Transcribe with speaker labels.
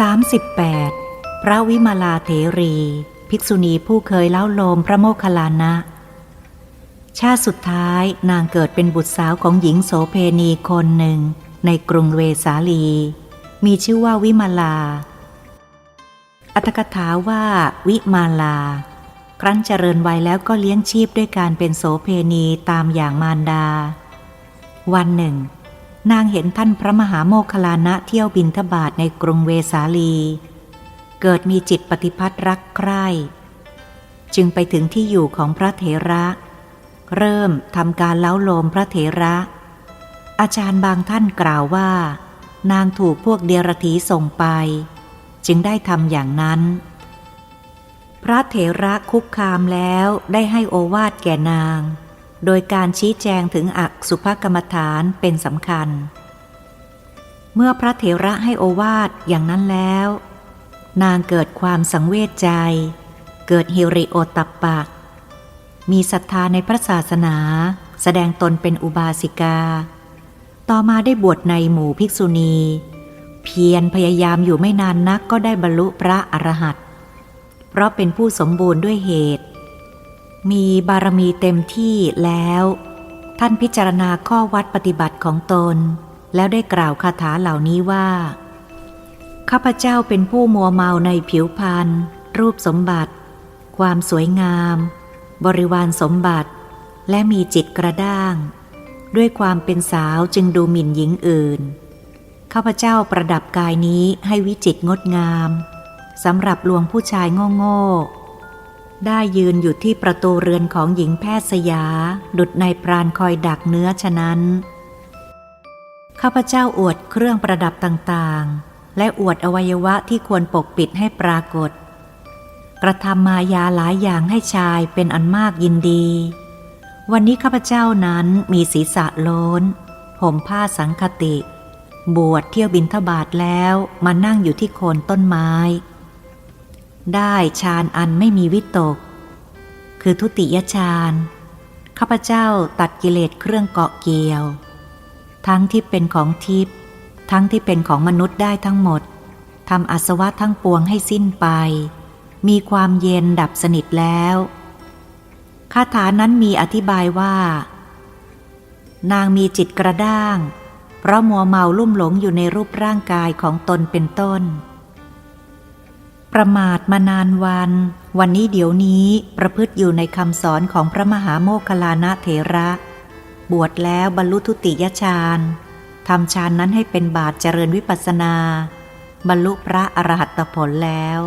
Speaker 1: 38 พระวิมาลาเถรี ภิกษุณีผู้เคยเล่าโลมพระโมคคัลลานะ ชาติสุดท้ายนางเกิดเป็นบุตรสาวของหญิงโสเพณีคนหนึ่ง ในกรุงเวสาลี มีชื่อว่าวิมาลา อัตถกถาว่าวิมาลา ครั้นเจริญวัยแล้วก็เลี้ยงชีพด้วยการเป็นโสเพณีตามอย่างมารดา วันหนึ่ง นางเห็นท่านพระมหาโมคลานะเที่ยวบินทบาทในกรุงเวสาลี เกิดมีจิตปฏิพัทธ์รักใคร่จึงไปถึงที่อยู่ของพระเถระ เริ่มทำการเล้าโลมพระเถระ อาจารย์บางท่านกล่าวว่า นางถูกพวกเดียรถีส่งไป จึงได้ทำอย่างนั้น พระเถระคุกคามแล้วได้ให้โอวาทแก่นาง โดยการชี้แจงถึงอักสุภกรรมฐานเป็นสำคัญ เมื่อพระเถระให้โอวาทอย่างนั้นแล้ว นางเกิดความสังเวชใจ เกิดฮิริโอตตัปปะ มีศรัทธาในพระศาสนา แสดงตนเป็นอุบาสิกา ต่อมาได้บวชในหมู่ภิกษุณี เพียรพยายามอยู่ไม่นานนักก็ได้บรรลุพระอรหันต์เพราะเป็นผู้สมบูรณ์ด้วยเหตุ มีบารมีเต็มที่แล้ว ท่านพิจารณาข้อวัดปฏิบัติของตน แล้วได้กล่าวคาถาเหล่านี้ว่า ข้าพเจ้าเป็นผู้มัวเมาในผิวพรรณรูปสมบัติ ความสวยงาม บริวารสมบัติ และมีจิตกระด้าง ด้วยความเป็นสาวจึงดูหมิ่นหญิงอื่น ข้าพเจ้าประดับกายนี้ให้วิจิตรงดงามสำหรับลวงผู้ชายโง่ๆ ได้ยืนอยู่ที่ประตูเรือนของหญิงแพทย์สยา ดุดในพรานคอยดักเนื้อฉะนั้น ข้าพเจ้าอวดเครื่องประดับต่างๆ และอวดอวัยวะที่ควรปกปิดให้ปรากฏ กระทำมายาหลายอย่างให้ชายเป็นอันมากยินดี วันนี้ข้าพเจ้านั้นมีศีรษะโล้นผมผ้าสังคติ บวชเที่ยวบินทบาทแล้วมานั่งอยู่ที่โคนต้นไม้ ได้ฌานอันไม่มีวิตก คือทุติยฌานข้าพเจ้าตัดกิเลสเครื่องเกาะเกี่ยว ทั้งที่เป็นของทิพย์ทั้งที่เป็นของมนุษย์ได้ทั้งหมดทำอาสวะทั้งปวงให้สิ้นไป มีความเย็นดับสนิทแล้วคาถานั้นมีอธิบายว่า นางมีจิตกระด้าง เพราะมัวเมาลุ่มหลงอยู่ในรูปร่างกายของตนเป็นต้น ประมาทมานานวัน วันนี้เดี๋ยวนี้ประพฤติอยู่ในคำสอนของพระมหาโมคคลานะเถระ บวชแล้วบรรลุทุติยฌานทำฌานนั้นให้เป็นบาทเจริญวิปัสสนา บรรลุพระอรหัตผลแล้ว